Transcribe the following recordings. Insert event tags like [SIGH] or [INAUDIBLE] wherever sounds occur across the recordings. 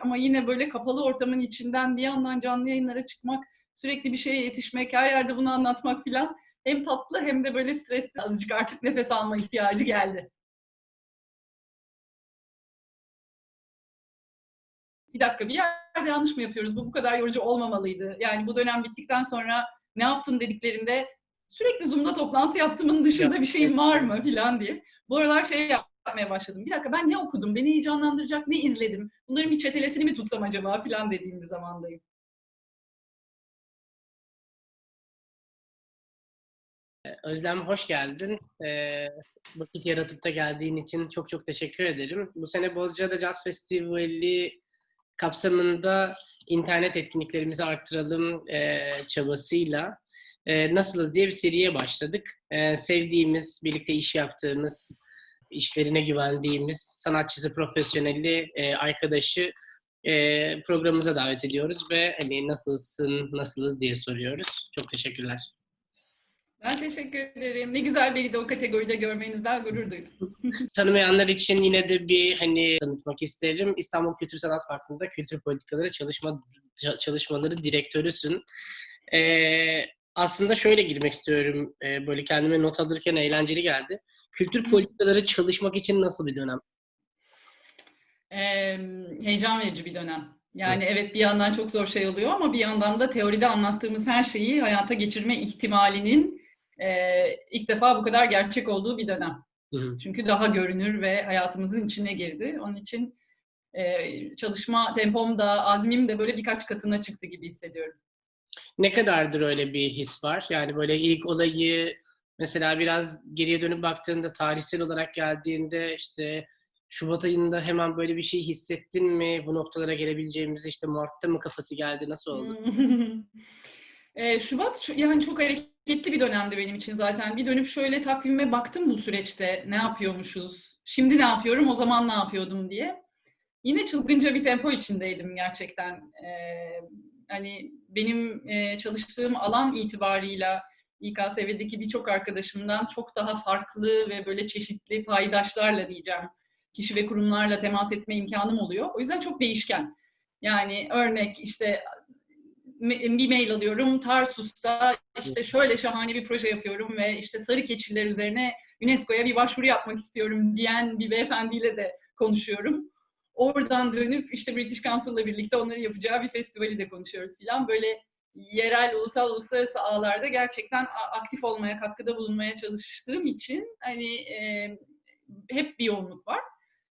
Ama yine böyle kapalı ortamın içinden bir yandan canlı yayınlara çıkmak, sürekli bir şeye yetişmek, her yerde bunu anlatmak filan hem tatlı hem de böyle stresli. Azıcık artık nefes alma ihtiyacı geldi. Bir dakika bir yerde yanlış mı yapıyoruz? Bu bu kadar yorucu olmamalıydı. Yani bu dönem bittikten sonra ne yaptın dediklerinde sürekli Zoom'da toplantı yaptığımın dışında bir şeyim var mı filan diye. Bu aralar şey yapmaya başladım. Bir dakika ben ne okudum? Beni heyecanlandıracak ne izledim? Bunların bir çetelesini mi tutsam acaba filan dediğim bir zamandayım. Özlem hoş geldin. Ee, vakit yaratıp da geldiğin için çok çok teşekkür ederim. Bu sene Bozcaada Jazz Festivali kapsamında internet etkinliklerimizi arttıralım e, çabasıyla e, Nasılız diye bir seriye başladık. E, sevdiğimiz, birlikte iş yaptığımız, işlerine güvendiğimiz sanatçısı, profesyoneli, e, arkadaşı e, programımıza davet ediyoruz ve hani nasılsın, nasılız diye soruyoruz. Çok teşekkürler. Ben teşekkür ederim. Ne güzel beni de o kategoride görmenizden gurur duydum. [LAUGHS] Tanımayanlar için yine de bir hani tanıtmak isterim. İstanbul Kültür Sanat Vakfı'nda kültür politikaları çalışma çalışmaları direktörüsün. Ee, aslında şöyle girmek istiyorum. Ee, böyle kendime not alırken eğlenceli geldi. Kültür politikaları çalışmak için nasıl bir dönem? Ee, heyecan verici bir dönem. Yani evet bir yandan çok zor şey oluyor ama bir yandan da teoride anlattığımız her şeyi hayata geçirme ihtimalinin e, ilk defa bu kadar gerçek olduğu bir dönem. Hı hı. Çünkü daha görünür ve hayatımızın içine girdi. Onun için e, çalışma tempom da, azmim de böyle birkaç katına çıktı gibi hissediyorum. Ne kadardır öyle bir his var? Yani böyle ilk olayı mesela biraz geriye dönüp baktığında tarihsel olarak geldiğinde işte Şubat ayında hemen böyle bir şey hissettin mi? Bu noktalara gelebileceğimizi işte Mart'ta mı kafası geldi? Nasıl oldu? [LAUGHS] e, Şubat yani çok hareketli bir dönemdi benim için zaten. Bir dönüp şöyle takvime baktım bu süreçte ne yapıyormuşuz, şimdi ne yapıyorum, o zaman ne yapıyordum diye. Yine çılgınca bir tempo içindeydim gerçekten. E, hani benim e, çalıştığım alan itibarıyla İKSV'deki birçok arkadaşımdan çok daha farklı ve böyle çeşitli paydaşlarla diyeceğim kişi ve kurumlarla temas etme imkanım oluyor. O yüzden çok değişken. Yani örnek işte bir mail alıyorum Tarsus'ta işte şöyle şahane bir proje yapıyorum ve işte sarı keçiler üzerine UNESCO'ya bir başvuru yapmak istiyorum diyen bir beyefendiyle de konuşuyorum. Oradan dönüp işte British Council'la birlikte onları yapacağı bir festivali de konuşuyoruz filan. Böyle yerel, ulusal, uluslararası ağlarda gerçekten aktif olmaya, katkıda bulunmaya çalıştığım için hani e, hep bir yoğunluk var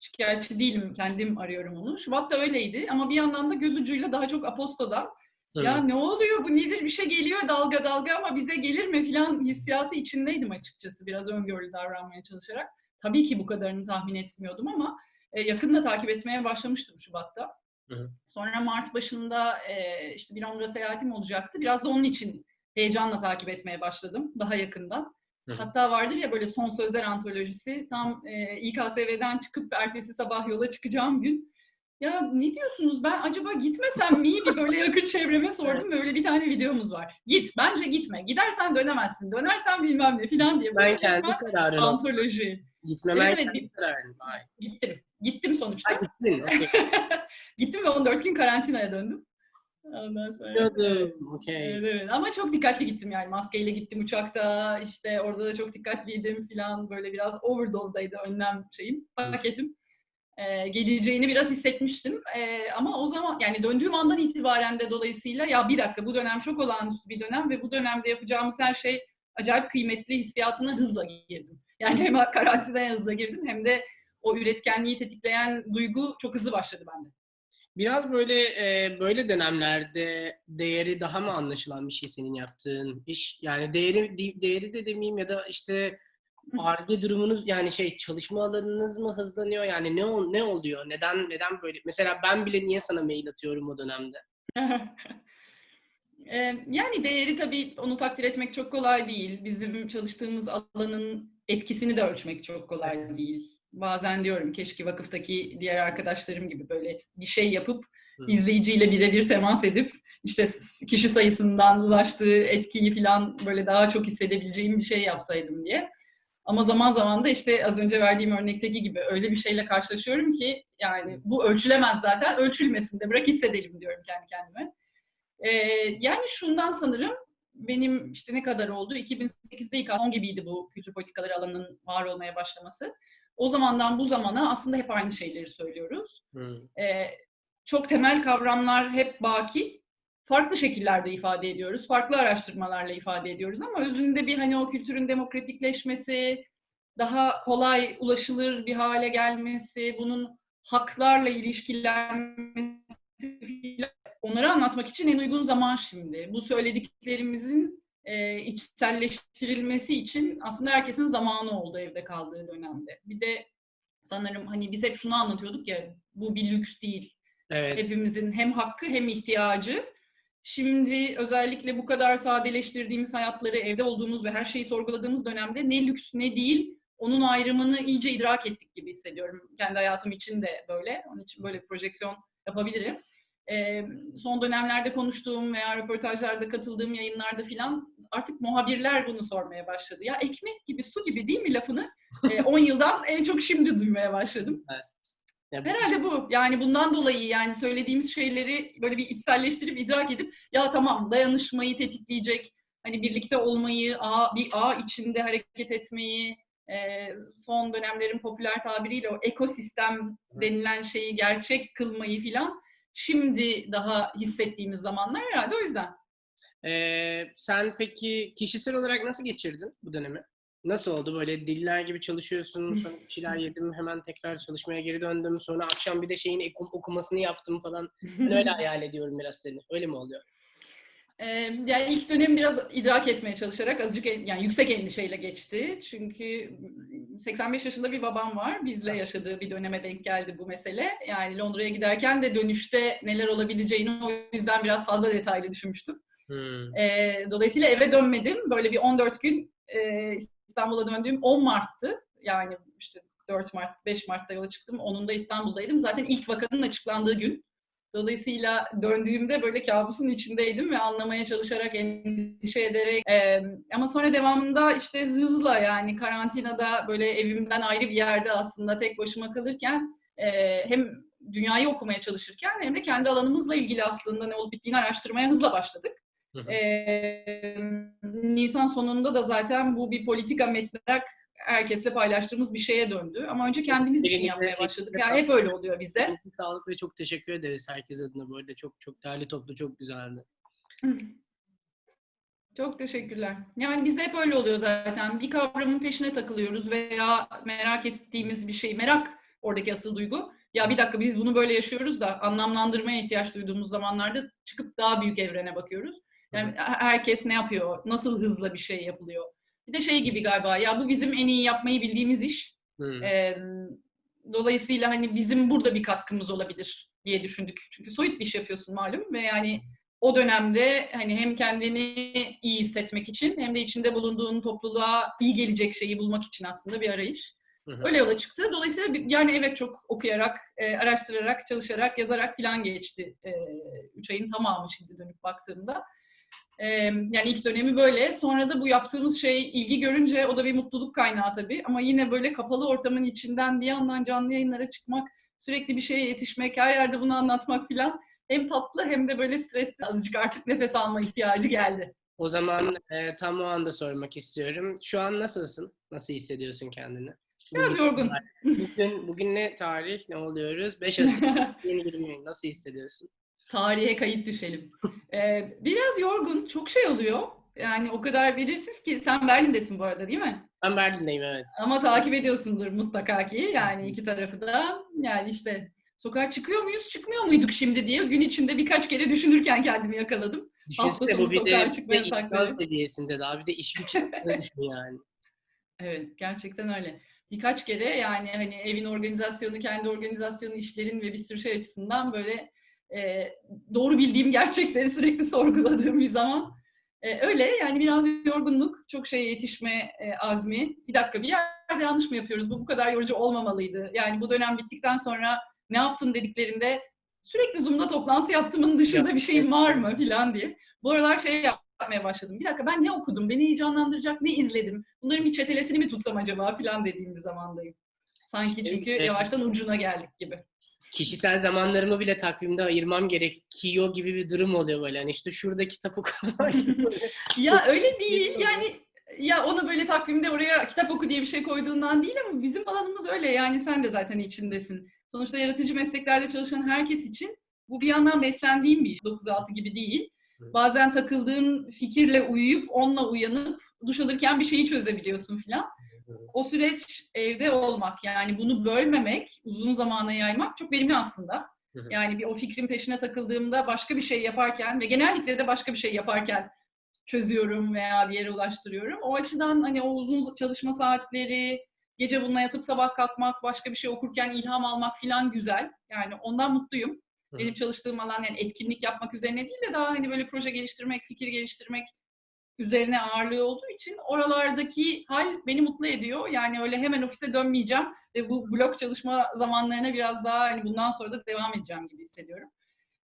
şikayetçi değilim. Kendim arıyorum onu. Şubat da öyleydi ama bir yandan da göz ucuyla daha çok Aposto'da evet. ya ne oluyor bu nedir bir şey geliyor dalga dalga ama bize gelir mi filan hissiyatı içindeydim açıkçası biraz öngörülü davranmaya çalışarak. Tabii ki bu kadarını tahmin etmiyordum ama e, yakında takip etmeye başlamıştım Şubat'ta. Hı. Sonra Mart başında e, işte bir Londra seyahatim olacaktı. Biraz da onun için heyecanla takip etmeye başladım daha yakından. Hatta vardır ya böyle son sözler antolojisi. Tam e, İKSV'den çıkıp ertesi sabah yola çıkacağım gün. Ya ne diyorsunuz ben acaba gitmesem mi? Bir böyle yakın çevreme [LAUGHS] sordum. Böyle bir tane videomuz var. Git. Bence gitme. Gidersen dönemezsin. Dönersen bilmem ne falan diye. Ben kendi kararım. Antoloji. Gitmem evet, kendi. Ay. Gittim. Gittim sonuçta. Ha, gittin. Okay. [LAUGHS] Gittim ve 14 gün karantinaya döndüm. Ondan sonra. Okay. Evet, evet. Ama çok dikkatli gittim yani. Maskeyle gittim uçakta. İşte orada da çok dikkatliydim falan. Böyle biraz overdose'daydı önlem şeyim, paketim. Ee, geleceğini biraz hissetmiştim. Ee, ama o zaman yani döndüğüm andan itibaren de dolayısıyla ya bir dakika bu dönem çok olağanüstü bir dönem ve bu dönemde yapacağımız her şey acayip kıymetli hissiyatına hızla girdim. Yani hem karantinaya hızla girdim hem de o üretkenliği tetikleyen duygu çok hızlı başladı bende. Biraz böyle e, böyle dönemlerde değeri daha mı anlaşılan bir şey senin yaptığın iş? Yani değeri değeri de demeyeyim ya da işte arge durumunuz yani şey çalışma alanınız mı hızlanıyor? Yani ne ne oluyor? Neden neden böyle? Mesela ben bile niye sana mail atıyorum o dönemde? [LAUGHS] yani değeri tabii onu takdir etmek çok kolay değil. Bizim çalıştığımız alanın etkisini de ölçmek çok kolay değil bazen diyorum keşke vakıftaki diğer arkadaşlarım gibi böyle bir şey yapıp Hı. izleyiciyle birebir temas edip işte kişi sayısından ulaştığı etkiyi falan böyle daha çok hissedebileceğim bir şey yapsaydım diye. Ama zaman zaman da işte az önce verdiğim örnekteki gibi öyle bir şeyle karşılaşıyorum ki yani bu ölçülemez zaten. Ölçülmesin de bırak hissedelim diyorum kendi kendime. Ee, yani şundan sanırım benim işte ne kadar oldu? 2008'de ilk 10 gibiydi bu kültür politikaları alanının var olmaya başlaması. O zamandan bu zamana aslında hep aynı şeyleri söylüyoruz. Hmm. Ee, çok temel kavramlar hep baki. Farklı şekillerde ifade ediyoruz. Farklı araştırmalarla ifade ediyoruz ama özünde bir hani o kültürün demokratikleşmesi, daha kolay ulaşılır bir hale gelmesi, bunun haklarla ilişkilenmesi onları anlatmak için en uygun zaman şimdi. Bu söylediklerimizin e, içselleştirilmesi için aslında herkesin zamanı oldu evde kaldığı dönemde. Bir de sanırım hani biz hep şunu anlatıyorduk ya bu bir lüks değil. Evet. Hepimizin hem hakkı hem ihtiyacı. Şimdi özellikle bu kadar sadeleştirdiğimiz hayatları, evde olduğumuz ve her şeyi sorguladığımız dönemde ne lüks ne değil, onun ayrımını iyice idrak ettik gibi hissediyorum. Kendi hayatım için de böyle. Onun için böyle bir projeksiyon yapabilirim. Son dönemlerde konuştuğum veya röportajlarda katıldığım yayınlarda filan artık muhabirler bunu sormaya başladı. Ya ekmek gibi, su gibi değil mi lafını? 10 yıldan en çok şimdi duymaya başladım. [LAUGHS] Bu- Herhalde bu. Yani bundan dolayı yani söylediğimiz şeyleri böyle bir içselleştirip idrak edip ya tamam dayanışmayı tetikleyecek, hani birlikte olmayı, ağ, bir ağ içinde hareket etmeyi, e, son dönemlerin popüler tabiriyle o ekosistem denilen şeyi gerçek kılmayı filan şimdi daha hissettiğimiz zamanlar herhalde o yüzden. Ee, sen peki kişisel olarak nasıl geçirdin bu dönemi? Nasıl oldu? Böyle diller gibi çalışıyorsun, sonra bir şeyler yedim, hemen tekrar çalışmaya geri döndüm, sonra akşam bir de şeyin okumasını yaptım falan. Ben öyle [LAUGHS] hayal ediyorum biraz seni. Öyle mi oluyor? Ee, yani ilk dönem biraz idrak etmeye çalışarak azıcık yani yüksek endişeyle geçti. Çünkü 85 yaşında bir babam var. Bizle yaşadığı bir döneme denk geldi bu mesele. Yani Londra'ya giderken de dönüşte neler olabileceğini o yüzden biraz fazla detaylı düşünmüştüm. Hmm. Ee, dolayısıyla eve dönmedim. Böyle bir 14 gün e, İstanbul'a döndüğüm 10 Mart'tı. Yani işte 4 Mart, 5 Mart'ta yola çıktım. 10'unda İstanbul'daydım. Zaten ilk vakanın açıklandığı gün. Dolayısıyla döndüğümde böyle kabusun içindeydim ve anlamaya çalışarak, endişe ederek. e, ama sonra devamında işte hızla yani karantinada böyle evimden ayrı bir yerde aslında tek başıma kalırken e, hem dünyayı okumaya çalışırken hem de kendi alanımızla ilgili aslında ne olup bittiğini araştırmaya hızla başladık. Hı hı. Ee, Nisan sonunda da zaten bu bir politika metnarak herkesle paylaştığımız bir şeye döndü. Ama önce kendimiz için yapmaya başladık. Yani hep öyle oluyor bizde. Sağlık ve çok teşekkür ederiz herkes adına. Arada çok çok değerli toplu, çok güzeldi. Çok teşekkürler. Yani bizde hep öyle oluyor zaten. Bir kavramın peşine takılıyoruz veya merak ettiğimiz bir şey, merak oradaki asıl duygu. Ya bir dakika biz bunu böyle yaşıyoruz da anlamlandırmaya ihtiyaç duyduğumuz zamanlarda çıkıp daha büyük evrene bakıyoruz. Yani herkes ne yapıyor, nasıl hızla bir şey yapılıyor. Bir de şey gibi galiba ya bu bizim en iyi yapmayı bildiğimiz iş. Hmm. Ee, dolayısıyla hani bizim burada bir katkımız olabilir diye düşündük. Çünkü soyut bir iş yapıyorsun malum ve yani o dönemde hani hem kendini iyi hissetmek için hem de içinde bulunduğun topluluğa iyi gelecek şeyi bulmak için aslında bir arayış. Hı hı. Öyle yola çıktı. Dolayısıyla yani evet çok okuyarak, e, araştırarak, çalışarak, yazarak falan geçti. E, üç ayın tamamı şimdi dönüp baktığımda. E, yani ilk dönemi böyle. Sonra da bu yaptığımız şey ilgi görünce o da bir mutluluk kaynağı tabii. Ama yine böyle kapalı ortamın içinden bir yandan canlı yayınlara çıkmak, sürekli bir şeye yetişmek, her yerde bunu anlatmak falan hem tatlı hem de böyle stresli. Azıcık artık nefes alma ihtiyacı geldi. O zaman e, tam o anda sormak istiyorum. Şu an nasılsın? Nasıl hissediyorsun kendini? Biraz Bugün- yorgun. Bugün, bugün ne tarih? Ne oluyoruz? 5 [LAUGHS] Haziran 2020. Nasıl hissediyorsun? Tarihe kayıt düşelim. Ee, biraz yorgun, çok şey oluyor. Yani o kadar belirsiz ki sen Berlin'desin bu arada değil mi? Ben Berlin'deyim evet. Ama takip ediyorsundur mutlaka ki yani iki tarafı da. Yani işte sokağa çıkıyor muyuz, çıkmıyor muyduk şimdi diye gün içinde birkaç kere düşünürken kendimi yakaladım. Hafta sonu sokağa çıkma yasakları. seviyesinde daha bir de iş düşün yani. Evet, gerçekten öyle. Birkaç kere yani hani evin organizasyonu, kendi organizasyonu, işlerin ve bir sürü şey açısından böyle e, doğru bildiğim [LAUGHS] gerçekleri sürekli sorguladığım bir zaman. E, öyle yani biraz yorgunluk, çok şeye yetişme e, azmi. Bir dakika bir yerde yanlış mı yapıyoruz? Bu bu kadar yorucu olmamalıydı. Yani bu dönem bittikten sonra ne yaptın dediklerinde sürekli Zoom'da toplantı yaptığımın dışında bir şeyim var mı falan diye. Bu aralar şey yapmaya başladım. Bir dakika ben ne okudum, beni heyecanlandıracak ne izledim, bunların bir çetelesini mi tutsam acaba falan dediğim bir zamandayım. Sanki Şey, çünkü evet. yavaştan ucuna geldik gibi. Kişisel zamanlarımı bile takvimde ayırmam gerekiyor gibi bir durum oluyor böyle. Hani işte şurada kitap okumak. [LAUGHS] Ya öyle değil yani ya onu böyle takvimde oraya kitap oku diye bir şey koyduğundan değil ama bizim alanımız öyle yani sen de zaten içindesin. Sonuçta yaratıcı mesleklerde çalışan herkes için bu bir yandan beslendiğim bir iş. 9-6 gibi değil. Bazen takıldığın fikirle uyuyup onunla uyanıp duş alırken bir şeyi çözebiliyorsun filan. O süreç evde olmak yani bunu bölmemek, uzun zamana yaymak çok verimli aslında. Yani bir o fikrin peşine takıldığımda başka bir şey yaparken ve genellikle de başka bir şey yaparken çözüyorum veya bir yere ulaştırıyorum. O açıdan hani o uzun çalışma saatleri, gece bununla yatıp sabah kalkmak, başka bir şey okurken ilham almak filan güzel. Yani ondan mutluyum. Benim çalıştığım alan yani etkinlik yapmak üzerine değil de daha hani böyle proje geliştirmek, fikir geliştirmek üzerine ağırlığı olduğu için oralardaki hal beni mutlu ediyor. Yani öyle hemen ofise dönmeyeceğim ve bu blok çalışma zamanlarına biraz daha hani bundan sonra da devam edeceğim gibi hissediyorum.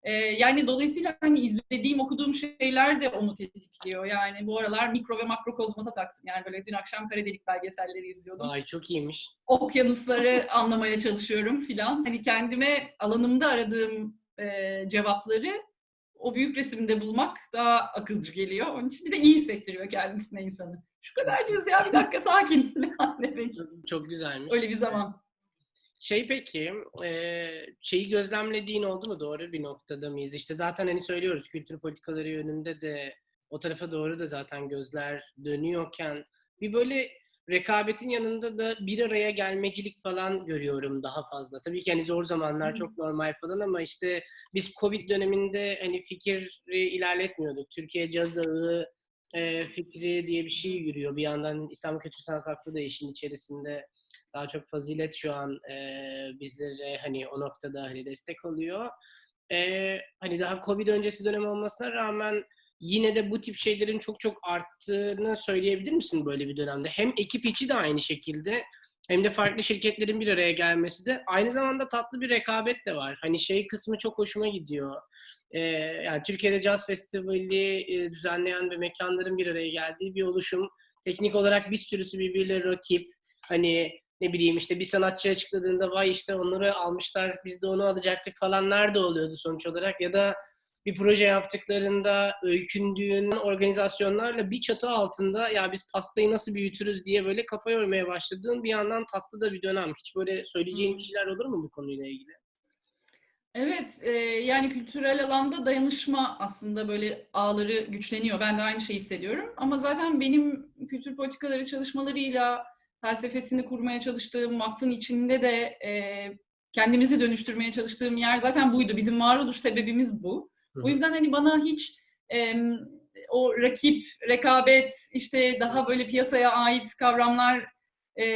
Ee, yani dolayısıyla hani izlediğim, okuduğum şeyler de onu tetikliyor. Yani bu aralar mikro ve makro kozmosa taktım. Yani böyle dün akşam kara delik belgeselleri izliyordum Ay çok iyiymiş. okyanusları [LAUGHS] anlamaya çalışıyorum filan. Hani kendime alanımda aradığım e, cevapları o büyük resimde bulmak daha akılcı geliyor. Onun için bir de iyi hissettiriyor kendisine insanı. Şu kadarcığız ya bir dakika sakin [LAUGHS] demek. Çok güzelmiş. Öyle bir zaman. Şey peki, e, şeyi gözlemlediğin oldu mu doğru bir noktada mıyız? İşte zaten hani söylüyoruz kültür politikaları yönünde de o tarafa doğru da zaten gözler dönüyorken bir böyle rekabetin yanında da bir araya gelmecilik falan görüyorum daha fazla. Tabii ki hani zor zamanlar çok normal falan ama işte biz Covid döneminde hani fikri ilerletmiyorduk. Türkiye Caz Ağı e, fikri diye bir şey yürüyor. Bir yandan İstanbul Kültür Sanat Vakfı da işin içerisinde daha çok fazilet şu an e, bizlere hani o noktada hani destek oluyor. E, hani daha Covid öncesi dönem olmasına rağmen yine de bu tip şeylerin çok çok arttığını söyleyebilir misin böyle bir dönemde? Hem ekip içi de aynı şekilde hem de farklı şirketlerin bir araya gelmesi de aynı zamanda tatlı bir rekabet de var. Hani şey kısmı çok hoşuma gidiyor. E, yani Türkiye'de Jazz Festivali e, düzenleyen ve mekanların bir araya geldiği bir oluşum. Teknik olarak bir sürüsü birbirleri rakip. Hani ne bileyim işte bir sanatçı açıkladığında vay işte onları almışlar biz de onu alacaktık falan nerede oluyordu sonuç olarak ya da bir proje yaptıklarında öykündüğün organizasyonlarla bir çatı altında ya biz pastayı nasıl büyütürüz diye böyle kafa yormaya başladığın bir yandan tatlı da bir dönem. Hiç böyle söyleyeceğin bir şeyler olur mu bu konuyla ilgili? Evet, e, yani kültürel alanda dayanışma aslında böyle ağları güçleniyor. Ben de aynı şeyi hissediyorum. Ama zaten benim kültür politikaları çalışmalarıyla felsefesini kurmaya çalıştığım vakfın içinde de e, kendimizi dönüştürmeye çalıştığım yer zaten buydu. Bizim varoluş sebebimiz bu. Hı. O yüzden hani bana hiç e, o rakip, rekabet, işte daha böyle piyasaya ait kavramlar e,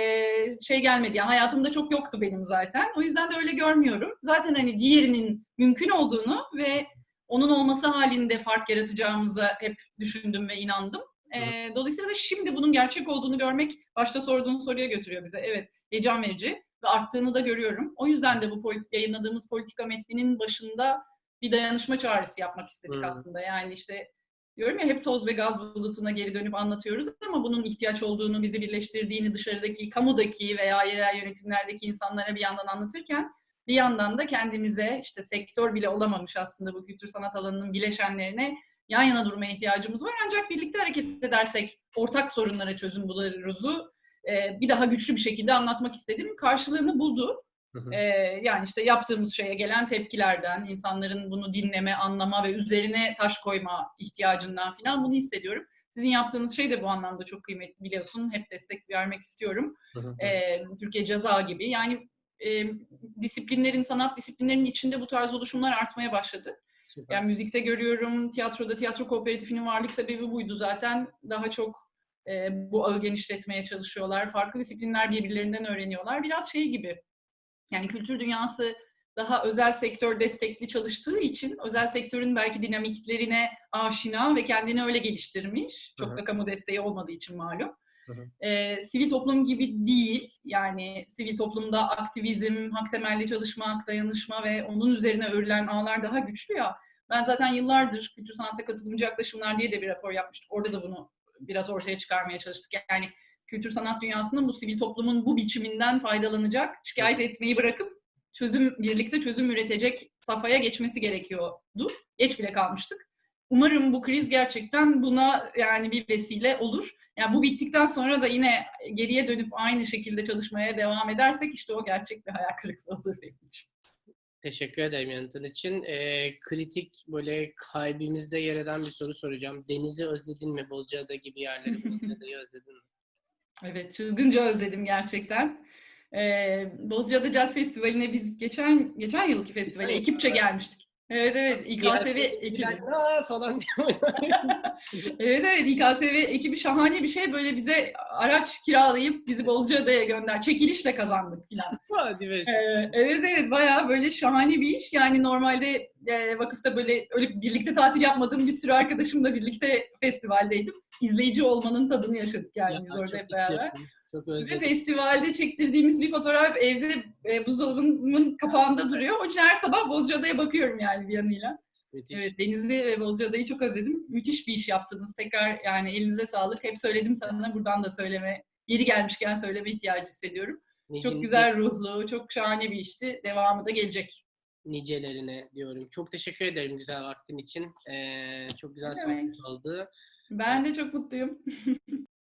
şey gelmedi. Yani hayatımda çok yoktu benim zaten. O yüzden de öyle görmüyorum. Zaten hani diğerinin mümkün olduğunu ve onun olması halinde fark yaratacağımıza hep düşündüm ve inandım. E, dolayısıyla da şimdi bunun gerçek olduğunu görmek başta sorduğun soruya götürüyor bize. Evet, heyecan verici ve arttığını da görüyorum. O yüzden de bu yayınladığımız politika metninin başında bir dayanışma çağrısı yapmak istedik Hı. aslında. Yani işte diyorum ya hep toz ve gaz bulutuna geri dönüp anlatıyoruz ama bunun ihtiyaç olduğunu, bizi birleştirdiğini dışarıdaki, kamudaki veya yerel yönetimlerdeki insanlara bir yandan anlatırken bir yandan da kendimize işte sektör bile olamamış aslında bu kültür sanat alanının bileşenlerine yan yana durmaya ihtiyacımız var. Ancak birlikte hareket edersek ortak sorunlara çözüm buluruz'u bir daha güçlü bir şekilde anlatmak istedim. Karşılığını buldu. Ee, yani işte yaptığımız şeye gelen tepkilerden, insanların bunu dinleme, anlama ve üzerine taş koyma ihtiyacından falan bunu hissediyorum. Sizin yaptığınız şey de bu anlamda çok kıymetli biliyorsun. Hep destek vermek istiyorum. Ee, Türkiye Ceza gibi. Yani e, disiplinlerin, sanat disiplinlerinin içinde bu tarz oluşumlar artmaya başladı. Süper. Yani müzikte görüyorum, tiyatroda tiyatro kooperatifinin varlık sebebi buydu zaten. Daha çok e, bu ağı genişletmeye çalışıyorlar. Farklı disiplinler birbirlerinden öğreniyorlar. Biraz şey gibi, yani kültür dünyası daha özel sektör destekli çalıştığı için özel sektörün belki dinamiklerine aşina ve kendini öyle geliştirmiş. Çok da kamu desteği olmadığı için malum. Hı hı. Ee, sivil toplum gibi değil. Yani sivil toplumda aktivizm, hak temelli çalışmak, dayanışma ve onun üzerine örülen ağlar daha güçlü ya. Ben zaten yıllardır kültür sanatta katılımcı yaklaşımlar diye de bir rapor yapmıştık. Orada da bunu biraz ortaya çıkarmaya çalıştık. Yani kültür sanat dünyasının bu sivil toplumun bu biçiminden faydalanacak, şikayet etmeyi bırakıp çözüm birlikte çözüm üretecek safhaya geçmesi gerekiyordu. Geç bile kalmıştık. Umarım bu kriz gerçekten buna yani bir vesile olur. Yani bu bittikten sonra da yine geriye dönüp aynı şekilde çalışmaya devam edersek işte o gerçek bir hayal kırıklığı olur benim için. Teşekkür ederim yanıtın için. Ee, kritik böyle kalbimizde yer eden bir soru soracağım. Denizi özledin mi? Bozcaada gibi yerleri [LAUGHS] Bozcaada'yı özledin mi? Evet, çılgınca özledim gerçekten. Ee, Bozcaada Jazz Festivali'ne biz geçen geçen yılki festivale ekipçe gelmiştik. Evet evet İKSV ekibi. Falan. [LAUGHS] Evet evet İKSV ekibi şahane bir şey. Böyle bize araç kiralayıp bizi Bozcaada'ya gönder. Çekilişle kazandık filan. Hadi be. Ee, evet evet bayağı böyle şahane bir iş. Yani normalde e, vakıfta böyle öyle birlikte tatil yapmadığım bir sürü arkadaşımla birlikte festivaldeydim. İzleyici olmanın tadını yaşadık yani Ya, biz orada hep beraber. Çok Ve festivalde çektirdiğimiz bir fotoğraf evde e, buzdolabımın kapağında duruyor. Onun için her sabah Bozcaada'ya bakıyorum yani bir yanıyla. Müthiş. Evet Denizli ve Bozcaada'yı çok özledim. Müthiş bir iş yaptınız. Tekrar yani elinize sağlık. Hep söyledim sana buradan da söyleme. Yeri gelmişken söyleme ihtiyacı hissediyorum. Nice- Çok güzel ruhlu, çok şahane bir işti. Devamı da gelecek. Nicelerine diyorum. Çok teşekkür ederim güzel vaktin için. Ee, çok güzel sohbet oldu. Ben de çok mutluyum. [LAUGHS]